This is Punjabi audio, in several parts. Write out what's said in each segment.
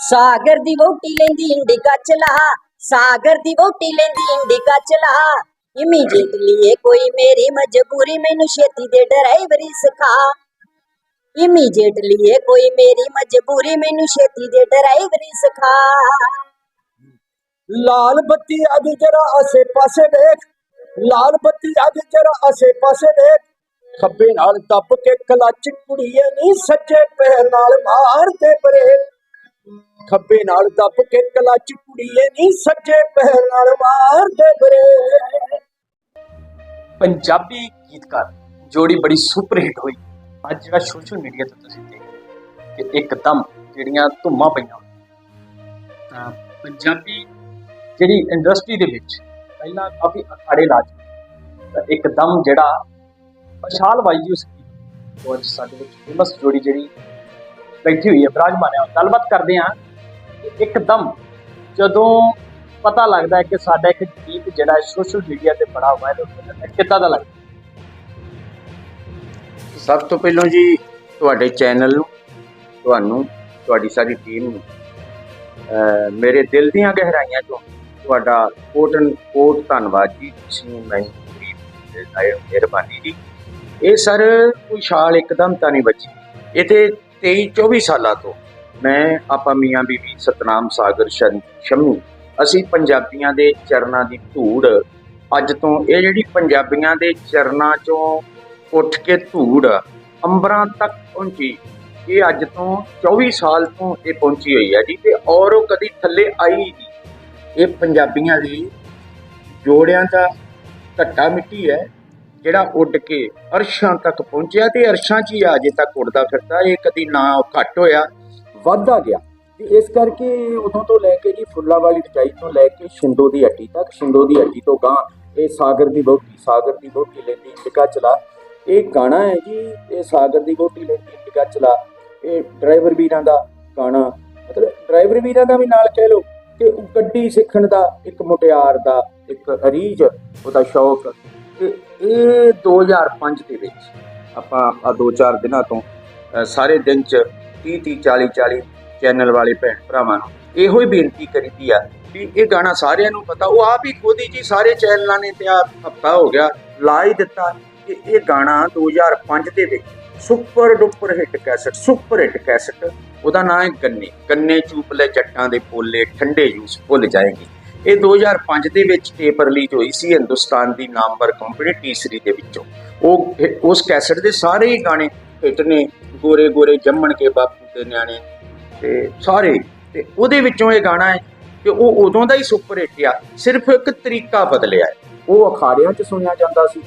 ਸਾਗਰ ਦੀ ਵੋਟੀ ਲੈਂਦੀ ਇੰਡੀਕਾ ਚਲਾ ਸਾਗਰ ਦੀ ਵੋਟੀ ਲੈਂਦੀ ਇੰਡੀਕਾ ਚਲਾ ਇਮੀਡੀਏਟਲੀ ਇਹ ਕੋਈ ਮੇਰੀ ਮਜਬੂਰੀ ਮੈਨੂੰ ਛੇਤੀ ਦੇ ਡਰਾਈਵਰੀ ਸਿਖਾ ਇਮੀਡੀਏਟਲੀ ਇਹ ਕੋਈ ਮੇਰੀ ਮਜਬੂਰੀ ਮੈਨੂੰ ਛੇਤੀ ਦੇ ਡਰਾਈਵਰੀ ਸਿਖਾ ਲਾਲ ਬੱਤੀ ਅੱਜ ਜਰਾ ਆਸੇ ਪਾਸੇ ਦੇਖ ਲਾਲ ਬੱਤੀ ਅੱਜ ਜਰਾ ਆਸੇ ਪਾਸੇ ਦੇਖ ਖੱਬੇ ਨਾਲ ਦੱਬ ਕੇ ਕਲੱਚ ਕੁੜੀਏ ਨਹੀਂ ਸੱਜੇ ਪੈਰ ਨਾਲ ਮਾਰ ਦੇ ਬ੍ਰੇਕ ਖੱਬੇ ਨਾਲ ਦੱਬ ਕੇ ਕਲੱਚ ਕੁੜੀਏ ਨਹੀਂ ਸੱਜੇ ਪੈਰ ਨਾਲ ਮਾਰ ਦੇ ਪੰਜਾਬੀ ਗੀਤਕਾਰ ਜੋੜੀ ਬੜੀ ਸੁਪਰ ਹਿੱਟ ਹੋਈ। ਅੱਜ ਜਿਹੜਾ ਸੋਸ਼ਲ ਮੀਡੀਆ ਤੇ ਤੁਸੀਂ ਦੇਖਦੇ ਕਿ ਇੱਕਦਮ ਜਿਹੜੀਆਂ ਧੁੰਮਾਂ ਪਈਆਂ ਤਾਂ ਪੰਜਾਬੀ ਜਿਹੜੀ ਇੰਡਸਟਰੀ ਦੇ ਵਿੱਚ ਪਹਿਲਾਂ ਕਾਫੀ ਅਖਾੜੇ ਲਾ ਚੁੱਕੇ ਤਾਂ ਇੱਕਦਮ ਜਿਹੜਾ ਵਿਸ਼ਾਲ ਬਾਈ ਉਸ ਉਹ ਅੱਜ ਸਾਡੇ ਵਿੱਚ ਫੇਮਸ ਜੋੜੀ ਜਿਹੜੀ ਬੈਠੀ ਹੋਈ ਹੈ ਵਿਰਾਜਮਾਨ ਹੈ। ਗੱਲਬਾਤ ਕਰਦੇ ਹਾਂ ਕਿ ਇੱਕਦਮ ਜਦੋਂ ਪਤਾ ਲੱਗਦਾ ਹੈ ਕਿ ਸਾਡਾ ਇੱਕ ਗੀਤ ਜਿਹੜਾ ਸੋਸ਼ਲ ਮੀਡੀਆ ਤੇ ਬੜਾ ਵਾਇਰਲ ਹੋ ਜਾਂਦਾ ਹੈ, ਕਿੱਦਾਂ ਦਾ ਲੱਗਦਾ? ਸਭ ਤੋਂ ਪਹਿਲਾਂ ਜੀ, ਤੁਹਾਡੇ ਚੈਨਲ ਨੂੰ, ਤੁਹਾਨੂੰ, ਤੁਹਾਡੀ ਸਾਰੀ ਟੀਮ ਨੂੰ ਮੇਰੇ ਦਿਲ ਦੀਆਂ ਗਹਿਰਾਈਆਂ ਤੋਂ ਤੁਹਾਡਾ ਕੋਟਨ ਕੋਟ ਧੰਨਵਾਦ ਜੀ, ਤੁਸੀਂ ਮੈਨੂੰ ਮਿਹਰਬਾਨੀ ਜੀ। ਇਹ ਸਰ ਕੋਈ ਛਾਲ ਇੱਕਦਮ ਤਾਂ ਨਹੀਂ ਬਚੀ। ਇਹ ਤੇ 23 24 ਸਾਲਾਂ ਤੋਂ ਮੈਂ, ਆਪਾ ਮੀਆਂ ਬੀਬੀ ਸਤਨਾਮ ਸਾਗਰ ਸ਼ਨ- ਸ਼ੰਮੀ, ਅਸੀਂ ਪੰਜਾਬੀਆਂ ਦੇ ਚਰਨਾਂ ਦੀ ਧੂੜ, ਅੱਜ ਤੋਂ ਇਹ ਜਿਹੜੀ ਪੰਜਾਬੀਆਂ ਦੇ ਚਰਨਾਂ ਚੋਂ ਉੱਠ ਕੇ ਧੂੜ ਅੰਬਰਾਂ ਤੱਕ ਪਹੁੰਚੀ, ਇਹ ਅੱਜ ਤੋਂ 24 ਸਾਲ ਤੋਂ ਇਹ ਪਹੁੰਚੀ ਹੋਈ ਹੈ ਜੀ, ਤੇ ਔਰ ਉਹ ਕਦੀ ਥੱਲੇ ਆਈ ਨਹੀਂ। ਇਹ ਪੰਜਾਬੀਆਂ ਦੀ ਜੋੜਿਆਂ ਦਾ ਘੱਟਾ ਮਿੱਟੀ ਹੈ ਜਿਹੜਾ ਉੱਡ ਕੇ ਅਰਸ਼ਾਂ ਤੱਕ ਪਹੁੰਚਿਆ ਤੇ ਅਰਸ਼ਾਂ 'ਚ ਹੀ ਅਜੇ ਤੱਕ ਉੱਡਦਾ ਫਿਰਦਾ, ਇਹ ਕਦੀ ਨਾ ਘੱਟ ਹੋਇਆ, ਵੱਧਦਾ ਗਿਆ। ਤੇ ਇਸ ਕਰਕੇ ਉਦੋਂ ਤੋਂ ਲੈ ਕੇ ਜੀ ਫੁੱਲਾਂ ਵਾਲੀ ਰਜਾਈ ਤੋਂ ਲੈ ਕੇ ਸ਼ਿੰਦੋ ਦੀ ਹੱਟੀ ਤੱਕ, ਸ਼ਿੰਦੋ ਦੀ ਹੱਟੀ ਤੋਂ ਗਾਂ ਇਹ ਸਾਗਰ ਦੀ ਬੋਟੀ ਸਾਗਰ ਦੀ ਬੋਟੀ ਲੈਂਦੀ ਟਿਕਾ ਚਲਾ। ਇਹ ਗਾਣਾ ਹੈ ਜੀ, ਇਹ ਸਾਗਰ ਦੀ ਬੋਟੀ ਲੈਂਦੀ ਟਿਕਾ ਚਲਾ। ਇਹ ਡਰਾਈਵਰ ਵੀਰਾਂ ਦਾ ਗਾਣਾ ਮਤਲਬ ਡਰਾਈਵਰ ਵੀਰਾਂ ਦਾ ਵੀ ਨਾਲ ਕਹਿ ਲਓ ਕਿ ਗੱਡੀ ਸਿੱਖਣ ਦਾ ਇੱਕ ਮੁਟਿਆਰ ਦਾ ਇੱਕ ਅਰੀਜ, ਉਹਦਾ ਸ਼ੌਕ। ਤੇ ਇਹ 2005 ਦੇ ਵਿੱਚ ਆਪਾਂ ਆ ਦੋ ਚਾਰ ਦਿਨਾਂ ਤੋਂ ਅ, ਸਾਰੇ ਦਿਨ ਚ 30 30 40 40 ਚੈਨਲ ਵਾਲੇ ਭੈਣ ਭਰਾਵਾਂ ਨੂੰ ਇਹੋ ਹੀ ਬੇਨਤੀ ਕਰੀਦੀ ਆ ਵੀ ਇਹ ਗਾਣਾ ਸਾਰਿਆਂ ਨੂੰ ਪਤਾ ਉਹ ਆਪ ਹੀ ਖੁਦ ਹੀ ਜੀ ਸਾਰੇ ਚੈਨਲਾਂ ਨੇ ਤੇ ਆ ਹਫਤਾ ਹੋ ਗਿਆ ਲਾ ਹੀ ਦਿੱਤਾ ਕਿ ਇਹ ਗਾਣਾ 2005 ਦੇ ਵਿੱਚ super duper hit cassette super hit cassette ਉਹਦਾ ਨਾਮ ਹੈ ਗੰਨੇ ਗੰਨੇ ਚੂਪਲੇ ਜੱਟਾਂ ਦੇ ਪੋਲੇ ਠੰਡੇ ਜੂਸ ਭੁੱਲ ਜਾਏਗੀ। ਇਹ 2005 ਦੇ ਵਿੱਚ ਟੇਪ ਰਿਲੀਜ਼ ਹੋਈ ਸੀ ਹਿੰਦੁਸਤਾਨ ਦੀ ਨਾਮਵਰ ਕੰਪਨੀ ਟੀਸਰੀ ਦੇ ਵਿੱਚੋਂ। ਉਹ ਉਸ ਕੈਸਟ ਦੇ ਸਾਰੇ ਹੀ ਗਾਣੇ ਹਿੱਟ ਨੇ ਗੋਰੇ ਗੋਰੇ ਜੰਮਣ ਕੇ ਬਾਪੂ ਦੇ ਨਿਆਣੇ ਤੇ ਸਾਰੇ। ਤੇ ਉਹਦੇ ਵਿੱਚੋਂ ਇਹ ਗਾਣਾ ਹੈ ਕਿ ਉਹ ਉਦੋਂ ਦਾ ਹੀ ਸੁਪਰ ਹਿੱਟ ਆ, ਸਿਰਫ ਇੱਕ ਤਰੀਕਾ ਬਦਲਿਆ ਉਹ ਅਖਾੜਿਆਂ 'ਚ ਸੁਣਿਆ ਜਾਂਦਾ ਸੀ।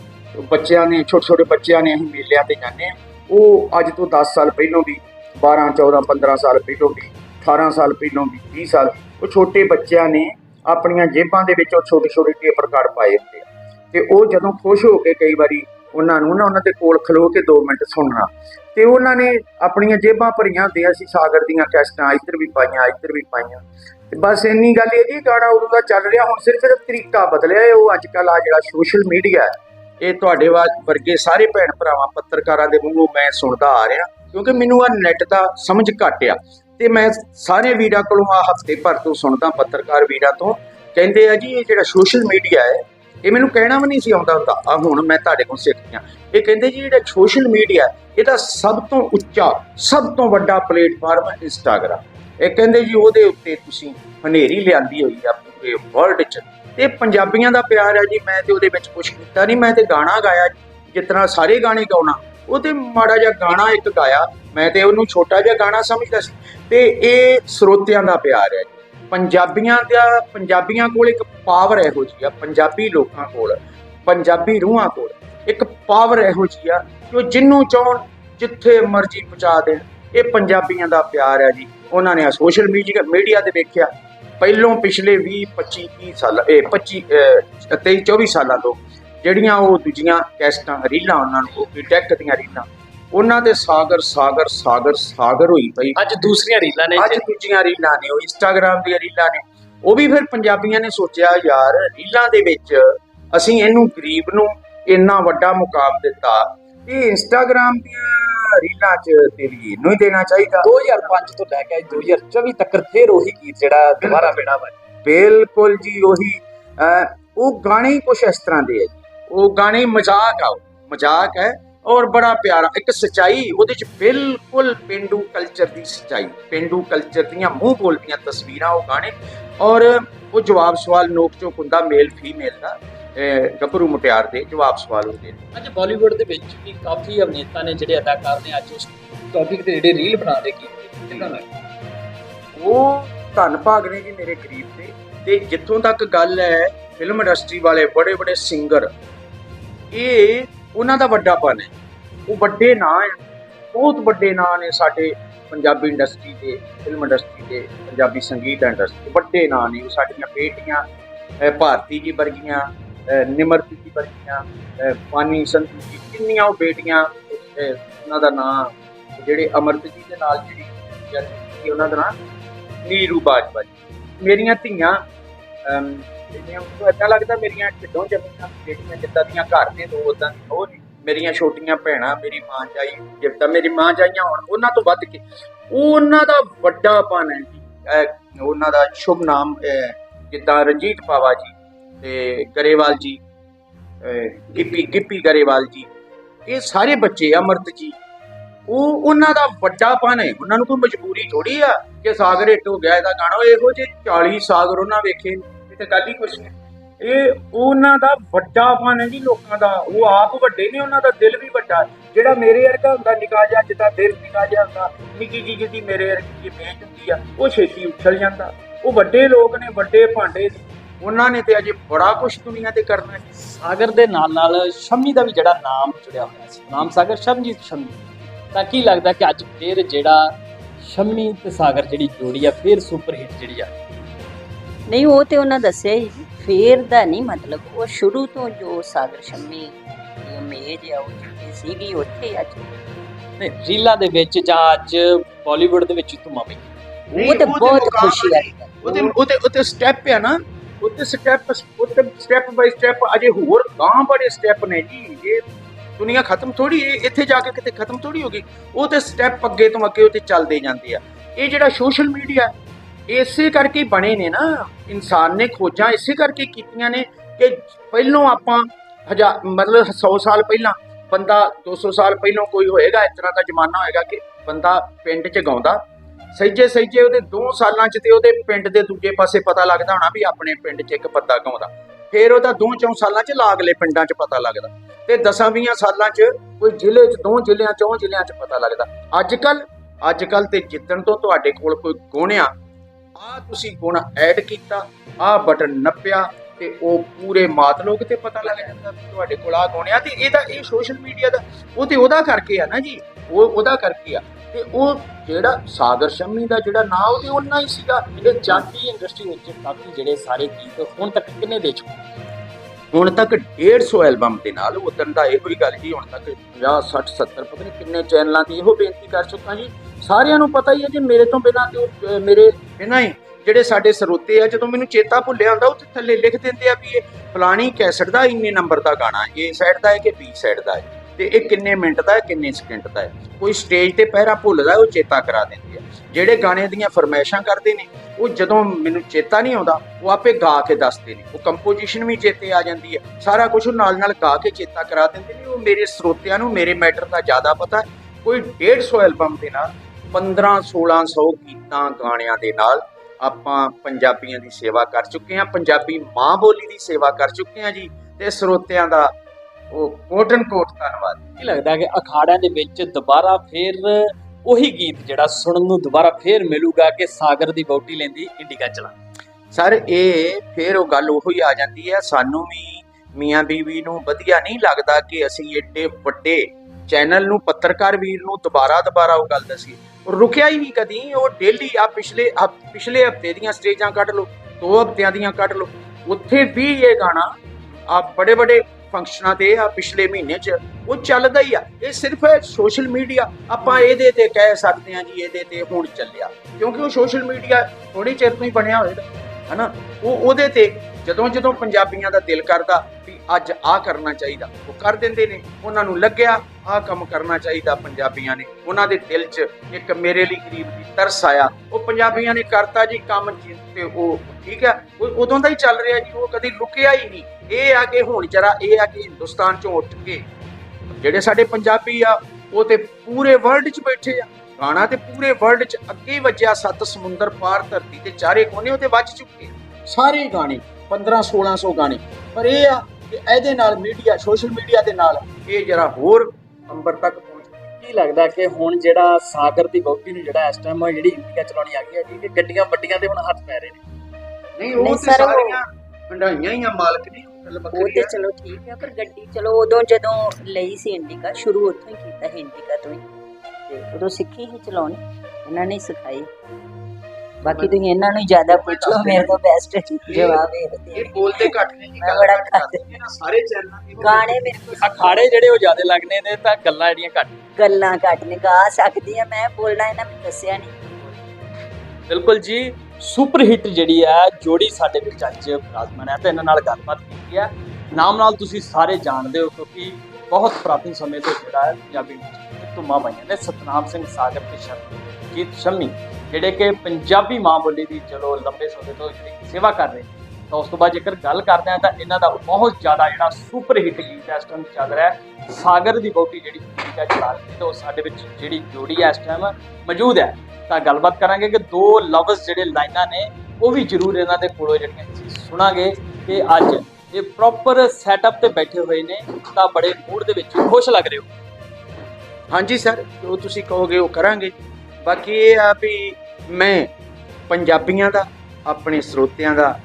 ਬੱਚਿਆਂ ਨੇ, ਛੋਟੇ ਛੋਟੇ ਬੱਚਿਆਂ ਨੇ ਅਸੀਂ ਮੇਲਿਆਂ ਤੇ ਜਾਂਦੇ ਆ ਉਹ ਅੱਜ ਤੋਂ 10 ਸਾਲ ਪਹਿਲਾਂ ਵੀ 12 14 15 ਸਾਲ ਪਹਿਲਾਂ ਵੀ 18 ਸਾਲ ਪਹਿਲਾਂ ਵੀ 20 ਸਾਲ, ਉਹ ਛੋਟੇ ਬੱਚਿਆਂ ਨੇ ਆਪਣੀਆਂ ਜੇਬਾਂ ਦੇ ਵਿੱਚ ਉਹ ਛੋਟੇ ਛੋਟੇ ਟੇਪ ਰਿਕਾਰਡ ਪਾਏ ਹੁੰਦੇ ਆ। ਤੇ ਉਹ ਜਦੋਂ ਖੁਸ਼ ਹੋ ਕੇ ਕਈ ਵਾਰੀ ਉਹਨਾਂ ਨੂੰ ਨਾ ਉਹਨਾਂ ਦੇ ਕੋਲ ਖਲੋ ਕੇ 2 ਮਿੰਟ ਸੁਣਨਾ। ਤੇ ਉਹਨਾਂ ਨੇ ਆਪਣੀਆਂ ਜੇਬਾਂ ਭਰੀਆਂ ਹੁੰਦੀਆਂ ਸੀ, ਸਾਗਰ ਦੀਆਂ ਕੈਸਟਾਂ, ਇੱਧਰ ਵੀ ਪਾਈਆਂ, ਇੱਧਰ ਵੀ ਪਾਈਆਂ। ਤੇ ਬਸ ਇੰਨੀ ਗੱਲ ਇਹ ਜੀ ਗਾਣਾ ਉਦੋਂ ਦਾ ਚੱਲ ਰਿਹਾ, ਹੁਣ ਸਿਰਫ ਇਹਦਾ ਤਰੀਕਾ ਬਦਲਿਆ ਹੈ, ਉਹ ਅੱਜ ਕੱਲ ਆ ਜਿਹੜਾ ਸੋਸ਼ਲ ਮੀਡੀਆ ਇਹ ਤੁਹਾਡੇ ਵਾ- ਵਰਗੇ ਸਾਰੇ ਭੈਣ ਭਰਾਵਾਂ, ਪੱਤਰਕਾਰਾਂ ਦੇ ਮੂੰਹੋਂ ਮੈਂ ਸੁਣਦਾ ਆ ਰਿਹਾ, ਕਿਉਂਕਿ ਮੈਨੂੰ ਆ ਨੈਟ ਦਾ ਸਮਝ ਘੱਟ ਆ। ਤੇ ਮੈਂ ਸਾਰੇ ਵੀਰਾਂ ਕੋਲੋਂ ਆ ਹਫ਼ਤੇ ਭਰ ਤੋਂ ਸੁਣਦਾ ਪੱਤਰਕਾਰ ਵੀਰਾਂ ਤੋਂ, ਕਹਿੰਦੇ ਆ ਜੀ, ਇਹ ਜਿਹੜਾ ਸੋਸ਼ਲ ਮੀਡੀਆ ਹੈ, ਇਹ ਮੈਨੂੰ ਕਹਿਣਾ ਵੀ ਨਹੀਂ ਸੀ ਆਉਂਦਾ ਹੁੰਦਾ। ਆ ਹੁਣ ਮੈਂ ਤੁਹਾਡੇ ਕੋਲ ਸਿੱਖ ਗਿਆ। ਇਹ ਕਹਿੰਦੇ ਜੀ, ਜਿਹੜਾ ਸੋਸ਼ਲ ਮੀਡੀਆ ਇਹਦਾ ਸਭ ਤੋਂ ਉੱਚਾ, ਸਭ ਤੋਂ ਵੱਡਾ ਪਲੇਟਫਾਰਮ ਹੈ ਇੰਸਟਾਗ੍ਰਾਮ ਇਹ ਕਹਿੰਦੇ ਜੀ, ਉਹਦੇ ਉੱਤੇ ਤੁਸੀਂ ਹਨੇਰੀ ਲਿਆਂਦੀ ਹੋਈ ਆ ਪੂਰੇ ਵਰਲਡ 'ਚ। ਤੇ ਪੰਜਾਬੀਆਂ ਦਾ ਪਿਆਰ ਹੈ ਜੀ, ਮੈਂ ਤੇ ਉਹਦੇ ਵਿੱਚ ਕੁਝ ਕੀਤਾ ਨਹੀਂ, ਮੈਂ ਤੇ ਗਾਣਾ ਗਾਇਆ ਜਿਸ ਤਰ੍ਹਾਂ ਸਾਰੇ ਗਾਣੇ ਗਾਉਣਾ ਉਹਦੇ ਮਾੜਾ ਜਿਹਾ ਗਾਣਾ ਇੱਕ ਗਾਇਆ ਮੈਂ ਤੇ ਉਹਨੂੰ ਛੋਟਾ ਜਿਹਾ ਗਾਣਾ ਸਮਝਦਾ ਸੀ। ਤੇ ਇਹ ਸਰੋਤਿਆਂ ਦਾ ਪਿਆਰ ਹੈ। ਪੰਜਾਬੀਆਂ ਦਾ ਪੰਜਾਬੀਆਂ ਕੋਲ ਇੱਕ ਪਾਵਰ ਇਹੋ ਜਿਹੀ ਆ ਪੰਜਾਬੀ ਲੋਕਾਂ ਕੋਲ ਪੰਜਾਬੀ ਰੂਹਾਂ ਕੋਲ ਇੱਕ ਪਾਵਰ ਇਹੋ ਜਿਹੀ ਆ ਕਿ ਉਹ ਜਿੰਨੂੰ ਚਾਹਣ ਜਿੱਥੇ ਮਰਜ਼ੀ ਪਹੁੰਚਾ ਦੇਣ। ਇਹ ਪੰਜਾਬੀਆਂ ਦਾ ਪਿਆਰ ਹੈ ਜੀ। ਉਹਨਾਂ ਨੇ ਸੋਸ਼ਲ ਮੀਡੀਆ ਮੀਡੀਆ ਤੇ ਵੇਖਿਆ। ਪਹਿਲੋਂ ਪਿਛਲੇ 20 25 30 ਸਾਲ ਇਹ 25 ਅਹ, 23 24 ਸਾਲਾਂ ਤੋਂ ਜਿਹੜੀਆਂ ਉਹ ਦੂਜੀਆਂ ਕੈਸਟਾਂ ਰੀਲਾਂ ਉਹਨਾਂ ਨੂੰ ਉਹ ਦੀਆਂ ਰੀਲਾਂ ਉਹਨਾਂ ਤੇ ਸਾਗਰ ਸਾਗਰ ਸਾਗਰ ਸਾਗਰ ਹੋਈ ਪਈ। ਅੱਜ ਦੂਸਰੀਆਂ ਰੀਲਾਂ ਨੇ ਅੱਜ ਦੂਜੀਆਂ ਰੀਲਾਂ ਨੇ ਉਹ ਇੰਸਟਾਗ੍ਰam ਦੀਆਂ ਰੀਲਾਂ ਨੇ। ਉਹ ਵੀ ਫਿਰ ਪੰਜਾਬੀਆਂ ਨੇ ਸੋਚਿਆ ਯਾਰ ਰੀਲਾਂ ਦੇ ਵਿੱਚ ਅਸੀਂ ਇਹਨੂੰ ਗਰੀਬ ਨੂੰ ਇੰਨਾ ਵੱਡਾ ਮੁਕਾਮ ਦਿੱਤਾ ਇਹ ਇੰਸਟਾਗ੍ਰam ਦੀਆਂ ਰੀਲਾਂ 'ਚ ਤੇਰੀ ਨੂੰ ਹੀ ਦੇਣਾ ਚਾਹੀਦਾ। 2005 ਤੋਂ ਲੈ ਕੇ ਅੱਜ 2024 ਤੱਕ ਫੇਰ ਉਹੀ ਗੀਤ ਜਿਹੜਾ ਦੁਬਾਰਾ ਬੇੜਾ ਬਿਲਕੁਲ ਜੀ ਉਹੀ ਉਹ ਗਾਣੇ ਹੀ ਕੁਛ ਇਸ ਤਰ੍ਹਾਂ ਦੇ ਹੈ। ਉਹ ਗਾਣੇ ਮਜ਼ਾਕ ਆ ਉਹ, ਮਜ਼ਾਕ ਹੈ ਔਰ ਬੜਾ ਪਿਆਰਾ। ਇੱਕ ਸਚਾਈ ਉਹਦੇ ਚ ਬਿਲਕੁਲ ਪਿੰਡੂ ਕਲਚਰ ਦੀ ਸਚਾਈ। ਪਿੰਡੂ ਕਲਚਰ ਦੀਆਂ ਮੂੰਹ ਬੋਲਦੀਆਂ ਤਸਵੀਰਾਂ ਉਹ ਗਾਣੇ। ਔਰ ਉਹ ਜਵਾਬ ਸਵਾਲ ਨੋਕ ਝੋਕ ਹੁੰਦਾ ਮੇਲ ਫੀਮੇਲ ਦਾ। ਅਹ, ਗੱਭਰੂ ਮੁਟਿਆਰ ਦੇ ਜਵਾਬ ਸਵਾਲ ਹੁੰਦੇ ਨੇ। ਅੱਜ ਬਾਲੀਵੁੱਡ ਦੇ ਵਿੱਚ ਵੀ ਕਾਫੀ ਅਭਿਨੇਤਾ ਨੇ ਜਿਹੜੇ ਅਦਾਕਾਰ ਨੇ ਅੱਜ ਉਸ ਟੌਪਿਕ ਤੇ ਜਿਹੜੇ ਰੀਲ ਬਣਾ ਰਹੇ ਕੀਤੇ ਕਿੰਨਾ ਲੱਗਦਾ ਉਹ ਧੰਨ ਭਾਗ ਨੇ ਜੀ ਮੇਰੇ ਗਰੀਬ ਦੇ। ਤੇ ਜਿੱਥੋਂ ਤੱਕ ਗੱਲ ਹੈ ਫਿਲਮ ਇੰਡਸਟਰੀ ਵਾਲੇ ਬੜੇ ਬੜੇ ਸਿੰਗਰ ਇਹ ਉਹਨਾਂ ਦਾ ਵੱਡਾਪਨ ਹੈ। ਉਹ ਵੱਡੇ ਨਾਂ ਹੈ। ਬਹੁਤ ਵੱਡੇ ਨਾਂ ਨੇ ਸਾਡੇ ਪੰਜਾਬੀ ਇੰਡਸਟਰੀ ਦੇ ਫਿਲਮ ਇੰਡਸਟਰੀ ਦੇ, ਪੰਜਾਬੀ ਸੰਗੀਤ ਇੰਡਸਟਰੀ ਵੱਡੇ ਨਾਂ ਨੇ। ਉਹ ਸਾਡੀਆਂ ਬੇਟੀਆਂ ਭਾਰਤੀ ਜੀ ਵਰਗੀਆਂ, ਅਹ ਨਿਮਰਤੀ ਜੀ ਵਰਗੀਆਂ, ਅਹ ਪਾਨੀ ਸੰਧੂ ਜੀ, ਕਿੰਨੀਆਂ ਉਹ ਬੇਟੀਆਂ ਉਹਨਾਂ ਦਾ ਨਾਂ, ਜਿਹੜੇ ਅਮਰਤ ਜੀ ਦੇ ਨਾਲ ਜਿਹੜੀ ਉਹਨਾਂ ਦਾ ਨਾਂ ਨੀਰੂ ਬਾਜਵਾ ਜੀ। ਮੇਰੀਆਂ ਧੀਆਂ ਅਮ, ਜਿਹੜੀਆਂ ਮੈਨੂੰ ਏਦਾਂ ਲੱਗਦਾ ਮੇਰੀਆਂ ਢਿੱਡੋਂ ਜੰਮੀਆਂ ਬੇਟੀਆਂ ਜਿੱਦਾਂ ਦੀਆਂ ਘਰ ਦੇ ਦੋ ਉਦਾਂ ਦੀਆਂ ਉਹ ਨੇ ਮੇਰੀਆਂ ਛੋਟੀਆਂ ਭੈਣਾਂ ਮੇਰੀ ਮਾਂ ਜਾਈ ਜਿੱਦਾਂ ਮੇਰੀ ਮਾਂ ਜਾਈਆਂ ਹੁਣ ਉਹਨਾਂ ਤੋਂ ਵੱਧ ਕੇ। ਉਹਨਾਂ ਦਾ ਵੱਡਾ ਪਨ ਹੈ ਜੀ ਅਹ, ਉਹਨਾਂ ਦਾ ਸ਼ੁਭ ਨਾਮ ਅਹ, ਜਿੱਦਾਂ ਰਣਜੀਤ ਪਾਵਾ ਜੀ ਤੇ ਗਰੇਵਾਲ ਜੀ ਅਹ, ਗਿੱਪੀ ਗਿੱਪੀ ਗਰੇਵਾਲ ਜੀ ਇਹ ਸਾਰੇ ਬੱਚੇ ਅਮਰਤ ਜੀ ਉਹ ਉਹਨਾਂ ਦਾ ਵੱਡਾ ਪਨ ਹੈ। ਉਹਨਾਂ ਨੂੰ ਕੋਈ ਮਜਬੂਰੀ ਥੋੜੀ ਆ ਕਿ ਸਾਗਰ ਹਿੱਟ ਹੋ ਗਿਆ ਇਹਦਾ ਗਾਣਾ ਇਹੋ ਜਿਹੇ 40 ਸਾਗਰ ਉਹਨਾਂ ਵੇਖੇ। ਨੇ, ਇਹ ਤਾਂ ਗੱਲ ਹੀ ਕੁਛ ਨਹੀਂ। ਇਹ ਉਹਨਾਂ ਦਾ ਵੱਡਾ ਪਨ ਹੈ ਜੀ ਲੋਕਾਂ ਦਾ। ਉਹ ਆਪ ਵੱਡੇ ਨੇ, ਉਹਨਾਂ ਦਾ ਦਿਲ ਵੀ ਵੱਡਾ। ਜਿਹੜਾ ਮੇਰੇ ਵਰਗਾ ਹੁੰਦਾ ਨਿਕਾ ਜਿਹਾ ਜਿੱਦਾਂ ਦਿਲ ਨਿਕਾ ਜਿਹਾ ਹੁੰਦਾ, ਨਿੱਕੀ ਜੀ ਜਿਹਦੀ ਮੇਰੇ ਵਰਗੀ ਮੇਜ ਹੁੰਦੀ ਆ, ਉਹ ਛੇਤੀ ਉੱਛਲ ਜਾਂਦਾ। ਉਹ ਵੱਡੇ ਲੋਕ ਨੇ, ਵੱਡੇ ਭਾਂਡੇ ਉਹਨਾਂ ਨੇ ਤੇ ਅਜੇ ਬੜਾ ਕੁਝ ਦੁਨੀਆ ਤੇ ਕਰਨਾ ਹੈ। ਸਾਗਰ ਦੇ ਨਾਲ ਨਾਲ ਸ਼ਮੀ ਦਾ ਵੀ ਜਿਹੜਾ ਨਾਮ ਜੁੜਿਆ ਹੋਇਆ ਸੀ। ਨਾਮ ਸਾਗਰ ਸ਼ਮਜੀਤ ਸ਼ਮੀ। ਤਾਂ ਕੀ ਲੱਗਦਾ ਕਿ ਅੱਜ ਫੇਰ ਜਿਹੜਾ ਸ਼ਮੀ ਤੇ ਸਾਗਰ ਜਿਹੜੀ ਜੋੜੀ ਆ, ਫੇਰ ਸੁਪਰ ਹਿੱਟ ਜਿਹੜੀ ਆ ਨਹੀਂ ਉਹ ਤੇ ਉਹਨਾਂ ਦੱਸਿਆ ਹੀ ਜੀ, ਫੇਰ ਦਾ ਨਹੀਂ ਮਤਲਬ। ਉਹ ਸ਼ੁਰੂ ਤੋਂ ਜੋ ਸਾਗਰ ਸ਼ੰਮੀ ਦੀ ਇਮੇਜ ਆ ਉਹ ਜਿੱਥੇ ਸੀਗੀ ਉੱਥੇ ਅੱਜ। ਰੀਲਾਂ ਦੇ ਵਿੱਚ ਜਾਂ ਅੱਜ ਬਾਲੀਵੁੱਡ ਦੇ ਵਿੱਚ ਧੁਮਾ ਪਈ ਉਹ ਤੇ ਬਹੁਤ ਖੁਸ਼ੀ ਗੱਲ ਉਹਦੇ ਉਹਦੇ ਉਹਦੇ ਸਟੈਪ ਆ ਨਾ। ਉਹਦੇ ਸਟੈਪ ਉਹਦੇ ਸਟੈਪ ਬਾਈ ਸਟੈਪ ਅਜੇ ਹੋਰ ਗਾਂ ਬੜੇ ਸਟੈਪ ਨੇ ਜੀ। ਇਹ ਦੁਨੀਆ ਖਤਮ ਥੋੜੀ ਇਹ ਇੱਥੇ ਜਾ ਕੇ ਕਿਤੇ ਖਤਮ ਥੋੜੀ ਹੋ ਗਈ। ਉਹ ਤੇ ਸਟੈਪ ਅੱਗੇ ਤੋਂ ਅੱਗੇ ਉਹ ਤੇ ਚੱਲਦੇ ਜਾਂਦੇ ਆ। ਇਹ ਜਿਹੜਾ ਸੋਸ਼ਲ ਮੀਡੀਆ ਇਸੇ ਕਰਕੇ ਬਣੇ ਨੇ ਨਾ। ਇਨਸਾਨ ਨੇ ਖੋਜਾਂ ਇਸੇ ਕਰਕੇ ਕੀਤੀਆਂ ਨੇ ਕਿ ਪਹਿਲੋਂ ਆਪਾਂ ਹਜ਼ਾਰ ਮਤਲਬ 100 ਸਾਲ ਪਹਿਲਾਂ, ਬੰਦਾ 200 ਸਾਲ ਪਹਿਲਾਂ ਕੋਈ ਹੋਏਗਾ, ਇਸ ਤਰ੍ਹਾਂ ਦਾ ਜ਼ਮਾਨਾ ਹੋਏਗਾ ਕਿ ਬੰਦਾ ਪਿੰਡ 'ਚ ਗਾਉਂਦਾ। ਸਹਿਜੇ ਸਹਿਜੇ ਉਹਦੇ 2 ਸਾਲਾਂ 'ਚ ਤੇ ਉਹਦੇ ਪਿੰਡ ਦੇ ਦੂਜੇ ਪਾਸੇ ਪਤਾ ਲੱਗਦਾ ਹੋਣਾ ਵੀ ਆਪਣੇ ਪਿੰਡ 'ਚ ਇੱਕ ਬੰਦਾ ਗਾਉਂਦਾ। ਫਿਰ ਉਹਦਾ 2-4 ਸਾਲਾਂ 'ਚ ਲਾਗਲੇ ਪਿੰਡਾਂ 'ਚ ਪਤਾ ਲੱਗਦਾ। ਤੇ 10-20 ਸਾਲਾਂ 'ਚ ਕੋਈ ਜ਼ਿਲ੍ਹੇ 'ਚ, ਦੋ ਜ਼ਿਲ੍ਹਿਆਂ, ਚੋਂ ਜ਼ਿਲ੍ਹਿਆਂ 'ਚ ਪਤਾ ਲੱਗਦਾ। ਅੱਜ ਕੱਲ ਅੱਜ ਕੱਲ ਤੇ ਜਿੱਦਣ ਤੋਂ ਤੁਹਾਡੇ ਕੋਲ ਕੋਈ ਗੁਣ ਆ ਤੁਸੀਂ ਗੁਣ ਐਡ ਕੀਤਾ ਆ ਬਟਨ ਨੱਪਿਆ ਤੇ ਉਹ ਪੂਰੇ ਮਾਤਲੋਕ ਤੇ ਪਤਾ ਲੱਗ ਜਾਂਦਾ ਵੀ ਤੁਹਾਡੇ ਕੋਲ ਆ ਗੁਣ ਆ। ਤੇ ਇਹਦਾ ਇਹ ਸੋਸ਼ਲ ਮੀਡੀਆ ਦਾ ਉਹ ਤੇ ਉਹਦਾ ਕਰਕੇ ਆ ਨਾ ਜੀ ਉਹ ਉਹਦਾ ਕਰਕੇ ਆ। ਤੇ ਉਹ ਜਿਹੜਾ ਸਾਗਰ ਸ਼ਮੀ ਦਾ ਜਿਹੜਾ ਨਾਂ ਉਹ ਉਹਨਾਂ ਹੀ ਸੀਗਾ। ਇਹ ਜਾਤੀ ਇੰਡਸਟਰੀ ਵਿੱਚ ਕਾਫੀ ਜਿਹੜੇ ਸਾਰੇ ਗੀਤ ਹੁਣ ਤੱਕ ਕਿੰਨੇ ਦੇ ਚੁੱਕੇ ਹੁਣ ਤੱਕ 150 ਐਲਬਮ ਦੇ ਨਾਲ ਉਦੋਂ ਦਾ ਇਹੋ ਹੀ ਗੱਲ ਜੀ ਹੁਣ ਤੱਕ 50 60 70 ਪਤਾ ਨਹੀਂ ਕਿੰਨੇ ਚੈਨਲਾਂ ਦੀ ਇਹੋ ਬੇਨਤੀ ਕਰ ਚੁੱਕਾ ਜੀ। ਸਾਰਿਆਂ ਨੂੰ ਪਤਾ ਹੀ ਹੈ ਜੀ ਮੇਰੇ ਤੋਂ ਬਿਨਾਂ ਤੇ ਉਹ, ਮੇਰੇ ਬਿਨਾਂ ਹੀ, ਜਿਹੜੇ ਸਾਡੇ ਸਰੋਤੇ ਆ, ਜਦੋਂ ਮੈਨੂੰ ਚੇਤਾ ਭੁੱਲਿਆ ਹੁੰਦਾ ਉਹ ਥੱਲੇ ਲਿਖ ਦਿੰਦੇ ਆ ਵੀ ਇਹ ਫਲਾਣੀ ਕੈਸਟ ਦਾ ਇੰਨੇ ਨੰਬਰ ਦਾ ਗਾਣਾ ਏ ਸਾਈਡ ਦਾ ਹੈ ਕਿ ਬੀ ਸਾਈਡ ਦਾ ਹੈ? ਤੇ ਇਹ ਕਿੰਨੇ ਮਿੰਟ ਦਾ ਹੈ, ਕਿੰਨੇ ਸਕਿੰਟ ਦਾ ਹੈ? ਕੋਈ ਸਟੇਜ ਤੇ ਪਹਿਰਾ ਭੁੱਲਦਾ, ਉਹ ਚੇਤਾ ਕਰਾ ਦਿੰਦੇ ਆ। ਜਿਹੜੇ ਗਾਣੇ ਦੀਆਂ ਫਰਮਾਇਸ਼ਾਂ ਕਰਦੇ ਨੇ, ਉਹ ਜਦੋਂ ਮੈਨੂੰ ਚੇਤਾ ਨਹੀਂ ਆਉਂਦਾ, ਉਹ ਆਪੇ ਗਾ ਕੇ ਦੱਸਦੇ ਨੇ। ਉਹ ਕੰਪੋਜੀਸ਼ਨ ਵੀ ਚੇਤੇ ਆ ਜਾਂਦੀ ਹੈ। ਸਾਰਾ ਕੁਝ ਨਾਲ ਨਾਲ ਗਾ ਕੇ ਚੇਤਾ ਕਰਾ ਦਿੰਦੇ ਨੇ। ਉਹ ਮੇਰੇ ਸਰੋਤਿਆਂ ਨੂੰ, ਮੇਰੇ ਮੈਟਰ ਦਾ ਜ਼ਿਆਦਾ ਪਤਾ ਹੈ। ਕੋਈ 150 ਐਲਬਮ ਦੇ ਨਾਲ 15 1600 ਗੀਤਾਂ ਗਾਣਿਆਂ ਦੇ ਨਾਲ ਆਪਾਂ ਪੰਜਾਬੀਆਂ ਦੀ ਸੇਵਾ ਕਰ ਚੁੱਕੇ ਹਾਂ। ਪੰਜਾਬੀ ਮਾਂ ਬੋਲੀ ਦੀ ਸੇਵਾ ਕਰ ਚੁੱਕੇ ਹਾਂ ਜੀ ਤੇ ਸਰੋਤਿਆਂ ਦਾ ਉਹ ਕੋਟ ਐਂਡ ਕੋਟ ਧੰਨਵਾਦ। ਕੀ ਲੱਗਦਾ ਕਿ ਅਖਾੜਿਆਂ ਦੇ ਵਿੱਚ ਦੁਬਾਰਾ ਫੇਰ ਉਹੀ ਗੀਤ ਜਿਹੜਾ ਸੁਣਨ ਨੂੰ ਦੁਬਾਰਾ ਫੇਰ ਮਿਲੂਗਾ ਕਿ ਸਾਗਰ ਦੀ ਬੌਟੀ ਲੈਂਦੀ ਇੰਡੀਕਾ ਚਲਾ। ਸਰ ਇਹ ਫੇਰ ਉਹ ਗੱਲ ਉਹੀ ਆ ਜਾਂਦੀ ਹੈ। ਸਾਨੂੰ ਵੀ ਮੀਆਂ ਬੀਵੀ ਨੂੰ ਵਧੀਆ ਨਹੀਂ ਲੱਗਦਾ ਕਿ ਅਸੀਂ ਏਡੇ ਵੱਡੇ ਚੈਨਲ ਨੂੰ, ਪੱਤਰਕਾਰ ਵੀਰ ਨੂੰ ਦੁਬਾਰਾ ਦੁਬਾਰਾ ਉਹ ਗੱਲ ਦੱਸੀਏ ਰੁਕਿਆ ਹੀ ਨਹੀਂ ਕਦੀ, ਉਹ ਡੇਲੀ ਆ ਪਿਛਲੇ ਪਿਛਲੇ ਹਫ਼ਤੇ ਦੀਆਂ ਸਟੇਜਾਂ ਕੱਢ ਲਓ, ਦੋ ਹਫਤਿਆਂ ਦੀਆਂ ਕੱਢ ਲਓ, ਉੱਥੇ ਵੀ ਇਹ ਗਾਣਾ ਆ ਬੜੇ ਬੜੇ ਫੰਕਸ਼ਨਾਂ ਤੇ ਆ ਪਿਛਲੇ ਮਹੀਨੇ 'ਚ ਉਹ ਚੱਲਦਾ ਹੀ ਆ। ਇਹ ਸਿਰਫ ਸੋਸ਼ਲ ਮੀਡੀਆ ਆਪਾਂ ਇਹਦੇ ਤੇ ਕਹਿ ਸਕਦੇ ਹਾਂ ਜੀ, ਇਹਦੇ ਤੇ ਹੁਣ ਚੱਲਿਆ। ਕਿਉਂਕਿ ਉਹ ਸੋਸ਼ਲ ਮੀਡੀਆ ਥੋੜੀ ਚਿਰ ਤੋਂ ਹੀ ਬਣਿਆ ਹੋਏਗਾ ਹਨਾ? ਉਹ ਉਹਦੇ ਤੇ ਜਦੋਂ ਜਦੋਂ ਪੰਜਾਬੀਆਂ ਦਾ ਦਿਲ ਕਰਦਾ ਵੀ ਅੱਜ ਆਹ ਕਰਨਾ ਚਾਹੀਦਾ, ਉਹ ਕਰ ਦਿੰਦੇ ਨੇ। ਉਹਨਾਂ ਨੂੰ ਲੱਗਿਆ ਆਹ ਕੰਮ ਕਰਨਾ ਚਾਹੀਦਾ ਪੰਜਾਬੀਆਂ ਨੇ। ਉਹਨਾਂ ਦੇ ਦਿਲ 'ਚ ਇੱਕ ਮੇਰੇ ਲਈ ਗਰੀਬ ਦੀ ਤਰਸ ਆਇਆ। ਉਹ ਪੰਜਾਬੀਆਂ ਨੇ ਕਰਤਾ ਜੀ ਕੰਮ ਤੇ ਉਹ ਠੀਕ ਹੈ। ਉਦੋਂ ਦਾ ਹੀ ਚੱਲ ਰਿਹਾ ਜੀ, ਉਹ ਕਦੀ ਰੁਕਿਆ ਹੀ ਨਹੀਂ। ਇਹ ਆ ਕਿ ਹੁਣ ਜਰਾ ਇਹ ਆ ਕਿ ਹਿੰਦੁਸਤਾਨ 'ਚੋਂ ਉੱਠ ਕੇ ਜਿਹੜੇ ਸਾਡੇ ਪੰਜਾਬੀ ਆ, ਉਹ ਤੇ ਪੂਰੇ ਵਰਲਡ 'ਚ ਬੈਠੇ ਆ। ਗਾਣਾ ਤੇ ਪੂਰੇ ਵਰਲਡ 'ਚ ਅੱਗੇ ਵੱਜਿਆ। ਸੱਤ ਸਮੁੰਦਰ ਪਾਰ ਧਰਤੀ ਤੇ ਚਾਰੇ ਕੋਨੇ ਉਹਦੇ ਵੱਜ ਚੁੱਕੇ ਆ। ਸਾਰੇ ਗਾਣੇ 15 1600 ਗਾਣੇ। ਪਰ ਇਹ ਆ ਕਿ ਇਹਦੇ ਨਾਲ ਮੀਡੀਆ ਸੋਸ਼ਲ ਮੀਡੀਆ ਦੇ ਨਾਲ ਇਹ ਜਰਾ ਹੋਰ ਅੰਬਰ ਤੱਕ ਪਹੁੰਚ ਕੀ ਲੱਗਦਾ ਕਿ ਹੁਣ ਜਿਹੜਾ ਸਾਗਰ ਦੀ ਵਹੁਟੀ ਨੂੰ ਜਿਹੜਾ ਇਸ ਟਾਈਮ ਜਿਹੜੀ ਇੰਡੀਆ ਚਲਾਉਣੀ ਆ ਗਈ ਹੈ ਜੀ ਕਿ ਗੱਡੀਆਂ ਵੱਡੀਆਂ ਦੇ ਹੁਣ ਹੱਥ ਪੈ ਰਹੇ ਨੇ। ਨਹੀਂ ਉਹ ਤੇ ਸਾਰੀਆਂ ਹੰਡਾਈਆਂ ਹੀ ਆ ਮਾਲਕ ਦੀ ਉਹ ਤੇ। ਚਲੋ ਠੀਕ ਹੈ ਪਰ ਗੱਡੀ ਚਲੋ ਉਦੋਂ ਜਦੋਂ ਲਈ ਸੀ ਇੰਡੀਕਾ ਸ਼ੁਰੂ ਉੱਥੋਂ ਹੀ ਕੀਤਾ ਸੀ ਇੰਡੀਕਾ ਤੋਂ ਹੀ। ਤੇ ਉਦੋਂ ਸਿੱਖੀ ਹੀ ਚਲਾਉਣੀ ਇਹਨਾਂ ਨੇ ਹੀ ਸਿਖਾਈ। ਬਾਕੀ ਤੁਸੀਂ ਇਹਨਾਂ ਨੂੰ ਜ਼ਿਆਦਾ ਪੁੱਛੋ ਮੇਰੇ ਤੋਂ ਬੈਸਟ ਜਵਾਬ ਇਹ ਇਹ ਦੇ ਬੋਲਦੇ ਘੱਟ ਨੇ ਮੈਂ ਬੜਾ ਘੱਟ ਸਾਰੇ ਚੈਨਲਾਂ ਦੇ ਗਾਣੇ ਮੇਰੇ ਕੋਲ ਅਖਾੜੇ ਜਿਹੜੇ ਉਹ ਜ਼ਿਆਦਾ ਲੱਗਨੇ ਨੇ ਤਾਂ ਗੱਲਾਂ ਜਿਹੜੀਆਂ ਘੱਟ ਗੱਲਾਂ ਘੱਟ ਨੇ ਗਾ ਸਕਦੀ ਆ ਮੈਂ ਬੋਲਣਾ ਇਹਨਾਂ ਮੈਨੂੰ ਦੱਸਿਆ ਨਹੀਂ ਬਿਲਕੁਲ ਜੀ ਸੁਪਰ ਹਿੱਟ ਜਿਹੜੀ ਹੈ ਜੋੜੀ ਸਾਡੇ ਵਿੱਚ ਅੱਜ ਵਿਰਾਜਮਾਨ ਹੈ ਤੇ ਇਹਨਾਂ ਨਾਲ ਗੱਲਬਾਤ ਕੀਤੀ ਹੈ ਨਾਮ ਨਾਲ ਤੁਸੀਂ ਸਾਰੇ ਜਾਣਦੇ ਹੋ ਕਿਉਂਕਿ ਬਹੁਤ ਪ੍ਰਾਤਨ ਸਮੇਂ ਤੋਂ ਜਿਹੜਾ ਹੈ ਪੰਜਾਬੀ ਵਿੱਚ ਧੁੰਮਾਂ ਪਾਈਆਂ ਨੇ। ਸਤਨਾਮ ਸਿੰਘ ਸਾਗਰ ਤੇ ਸ਼ਰਮੀ ਜੀਤ ਸ਼ਮੀ। ਜਿਹੜੇ ਕਿ ਪੰਜਾਬੀ ਮਾਂ ਬੋਲੀ ਦੀ ਚਲੋ ਲੰਬੇ ਸਮੇਂ ਤੋਂ ਜਿਹੜੀ ਸੇਵਾ ਕਰ ਰਹੇ ਤਾਂ ਉਸ ਤੋਂ ਬਾਅਦ ਜੇਕਰ ਗੱਲ ਕਰਦੇ ਹਾਂ ਤਾਂ ਇਹਨਾਂ ਦਾ ਬਹੁਤ ਜ਼ਿਆਦਾ ਜਿਹੜਾ ਸੁਪਰ ਹਿੱਟ ਗੀਤ ਇਸ ਟਾਈਮ ਚੱਲ ਰਿਹਾ ਹੈ। ਸਾਗਰ ਦੀ ਬਹੁਤੀ ਜਿਹੜੀ ਗੀਤ ਹੈ ਚੱਲ ਰਹੀ ਹੈ ਤੇ ਉਹ ਸਾਡੇ ਵਿੱਚ ਜਿਹੜੀ ਜੋੜੀ ਹੈ ਇਸ ਟਾਈਮ ਮੌਜੂਦ ਹੈ। ਤਾਂ ਗੱਲਬਾਤ ਕਰਾਂਗੇ ਕਿ ਦੋ ਲਵਜ਼ ਜਿਹੜੇ ਲਾਈਨਾਂ ਨੇ, ਉਹ ਵੀ ਜ਼ਰੂਰ ਇਹਨਾਂ ਦੇ ਕੋਲੋਂ ਜਿਹੜੀਆਂ ਅਸੀਂ ਸੁਣਾਂਗੇ ਕਿ ਅੱਜ ਇਹ ਪ੍ਰੋਪਰ ਸੈਟਅਪ ਤੇ ਬੈਠੇ ਹੋਏ ਨੇ ਤਾਂ ਬੜੇ ਮੂਡ ਦੇ ਵਿੱਚ ਖੁਸ਼ ਲੱਗ ਰਹੇ ਹੋ। ਹਾਂਜੀ ਸਰ, ਜੋ ਤੁਸੀਂ ਕਹੋਗੇ ਉਹ ਕਰਾਂਗੇ। ਬਾਕੀ ਇਹ ਆ ਵੀ ਮੈਂ ਪੰਜਾਬੀਆਂ ਦਾ, ਆਪਣੇ ਸਰੋਤਿਆਂ ਦਾ,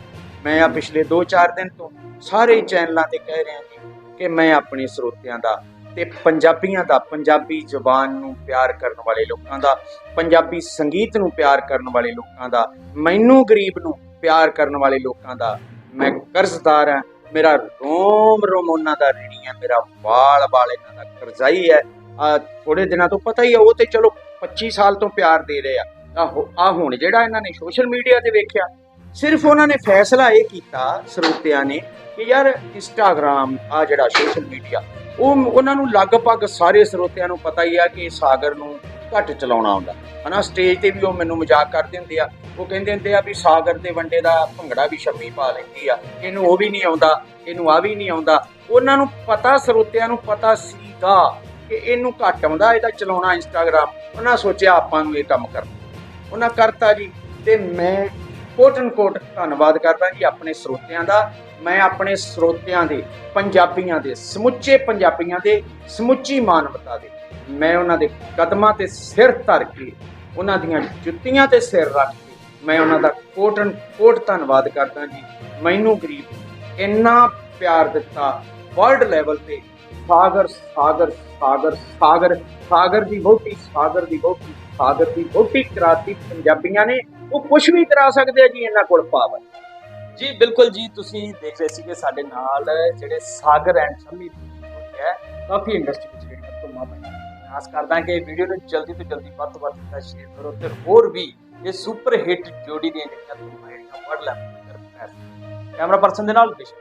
ਮੈਂ ਆ ਪਿਛਲੇ 2-4 ਦਿਨ ਤੋਂ ਸਾਰੇ ਚੈਨਲਾਂ ਤੇ ਕਹਿ ਰਿਹਾ ਜੀ ਕਿ ਮੈਂ ਆਪਣੇ ਸਰੋਤਿਆਂ ਦਾ ਤੇ ਪੰਜਾਬੀਆਂ ਦਾ, ਪੰਜਾਬੀ ਜ਼ੁਬਾਨ ਨੂੰ ਪਿਆਰ ਕਰਨ ਵਾਲੇ ਲੋਕਾਂ ਦਾ, ਪੰਜਾਬੀ ਸੰਗੀਤ ਨੂੰ ਪਿਆਰ ਕਰਨ ਵਾਲੇ ਲੋਕਾਂ ਦਾ, ਮੈਨੂੰ ਗਰੀਬ ਨੂੰ ਪਿਆਰ ਕਰਨ ਵਾਲੇ ਲੋਕਾਂ ਦਾ ਮੈਂ ਕਰਜ਼ਦਾਰ ਹਾਂ, ਮੇਰਾ ਰੋਮ ਰੋਮ ਉਹਨਾਂ ਦਾ ਰਣੀ ਹੈ, ਮੇਰਾ ਵਾਲ ਵਾਲ ਇਹਨਾਂ ਦਾ ਕਰਜ਼ਾਈ ਹੈ। ਆ ਥੋੜੇ ਦਿਨਾਂ ਤੋਂ ਪਤਾ ਹੀ ਆ ਉਹ ਤੇ ਚਲੋ 25 ਸਾਲ ਤੋਂ ਪਿਆਰ ਦੇ ਰਹੇ ਆ। ਆ ਹੁਣ ਜਿਹੜਾ ਇਹਨਾਂ ਨੇ ਸੋਸ਼ਲ ਮੀਡੀਆ ਤੇ ਵੇਖਿਆ, ਸਿਰਫ ਉਹਨਾਂ ਨੇ ਫੈਸਲਾ ਇਹ ਕੀਤਾ ਸਰੋਤਿਆਂ ਨੇ ਕਿ ਯਾਰ ਇੰਸਟਾਗ੍ਰam ਆ ਜਿਹੜਾ ਸੋਸ਼ਲ ਮੀਡੀਆ ਉਹ ਉਹਨਾਂ ਨੂੰ ਲਗਭਗ ਸਾਰੇ ਸਰੋਤਿਆਂ ਨੂੰ ਪਤਾ ਹੀ ਆ ਕਿ ਸਾਗਰ ਨੂੰ ਘੱਟ ਚਲਾਉਣਾ ਆਉਂਦਾ। ਹਨਾ ਸਟੇਜ ਤੇ ਵੀ ਉਹ ਮੈਨੂੰ ਮਜ਼ਾਕ ਕਰਦੇ ਹੁੰਦੇ ਆ। ਉਹ ਕਹਿੰਦੇ ਹੁੰਦੇ ਆ ਵੀ ਸਾਗਰ ਦੇ ਵੰਡੇ ਦਾ ਭੰਗੜਾ ਵੀ ਸ਼ੰਮੀ ਪਾ ਲੈਂਦੀ ਆ। ਇਹਨੂੰ ਉਹ ਵੀ ਨਹੀਂ ਆਉਂਦਾ, ਇਹਨੂੰ ਆ ਵੀ ਨਹੀਂ ਆਉਂਦਾ। ਉਹਨਾਂ ਨੂੰ ਪਤਾ, ਸਰੋਤਿਆਂ ਨੂੰ ਪਤਾ ਸੀਗਾ ਕਿ ਇਹਨੂੰ ਘੱਟ ਆਉਂਦਾ, ਇਹਦਾ ਚਲਾਉਣਾ ਇੰਸਟਾਗ੍ਰam ਉਹਨਾਂ ਸੋਚਿਆ ਆਪਾਂ ਨੂੰ ਇਹ ਕੰਮ ਕਰਨਾ। ਉਹਨਾਂ ਕਰਤਾ ਜੀ। ਤੇ ਮੈਂ ਕੋਟਨ ਕੋਟ ਧੰਨਵਾਦ ਕਰਦਾ ਜੀ ਆਪਣੇ ਸਰੋਤਿਆਂ ਦਾ। ਮੈਂ ਆਪਣੇ ਸਰੋਤਿਆਂ ਦੇ, ਪੰਜਾਬੀਆਂ ਦੇ, ਸਮੁੱਚੇ ਪੰਜਾਬੀਆਂ ਦੇ, ਸਮੁੱਚੀ ਮਾਨਵਤਾ ਦੇ। ਮੈਂ ਉਹਨਾਂ ਦੇ ਕਦਮਾਂ ਤੇ ਸਿਰ ਧਰ ਕੇ, ਉਹਨਾਂ ਦੀਆਂ ਜੁੱਤੀਆਂ ਤੇ ਸਿਰ ਰੱਖ ਕੇ ਮੈਂ ਉਹਨਾਂ ਦਾ ਕੋਟਨ ਕੋਟ ਧੰਨਵਾਦ ਕਰਦਾ ਜੀ। ਮੈਨੂੰ ਗਰੀਬ ਇੰਨਾ ਪਿਆਰ ਦਿੱਤਾ ਵਰਲਡ ਲੈਵਲ ਤੇ। ਸਾਗਰ ਸਾਗਰ ਸਾਗਰ ਸਾਗਰ ਸਾਗਰ ਦੀ ਵੋਟੀ ਸਾਗਰ ਦੀ ਵੋਟੀ ਸਾਗਰ ਦੀ ਵੋਟੀ ਕਰਾਤੀ ਪੰਜਾਬੀਆਂ ਨੇ, ਉਹ ਕੁਝ ਵੀ ਕਰਾ ਸਕਦੇ ਆ ਜੀ ਇਹਨਾਂ ਕੋਲ ਪਾਵਰ। ਜੀ, ਬਿਲਕੁਲ ਜੀ, ਤੁਸੀਂ ਦੇਖ ਰਹੇ ਸੀ ਕਿ ਸਾਡੇ ਨਾਲ ਜਿਹੜੇ ਸਾਗਰ ਐਂਡ ਸ਼ਮੀ ਦੀ ਹੈ, ਕਾਫੀ ਇੰਡਸਟਰੀ ਵਿੱਚ ਜਿਹੜੀਆਂ ਧੁੰਮਾਂ ਪਈਆਂ ਆਸ ਕਰਦਾ ਕਿ ਵੀਡੀਓ ਨੂੰ ਜਲਦੀ ਤੋਂ ਜਲਦੀ ਵੱਧ ਤੋਂ ਵੱਧ ਸ਼ੇਅਰ ਕਰੋ ਤੇ ਹੋਰ ਵੀ ਇਹ ਸੁਪਰ ਹਿੱਟ ਜੋੜੀ ਦੀਆਂ ਜਿਹੜੀਆਂ ਧੁੰਮਾਂ ਜਿਹੜੀਆਂ ਵਰਡ ਲੈਵਲ ਕੈਮਰਾ ਪਰਸਨ ਦੇ ਨਾਲ ਵਿਸ਼ਵ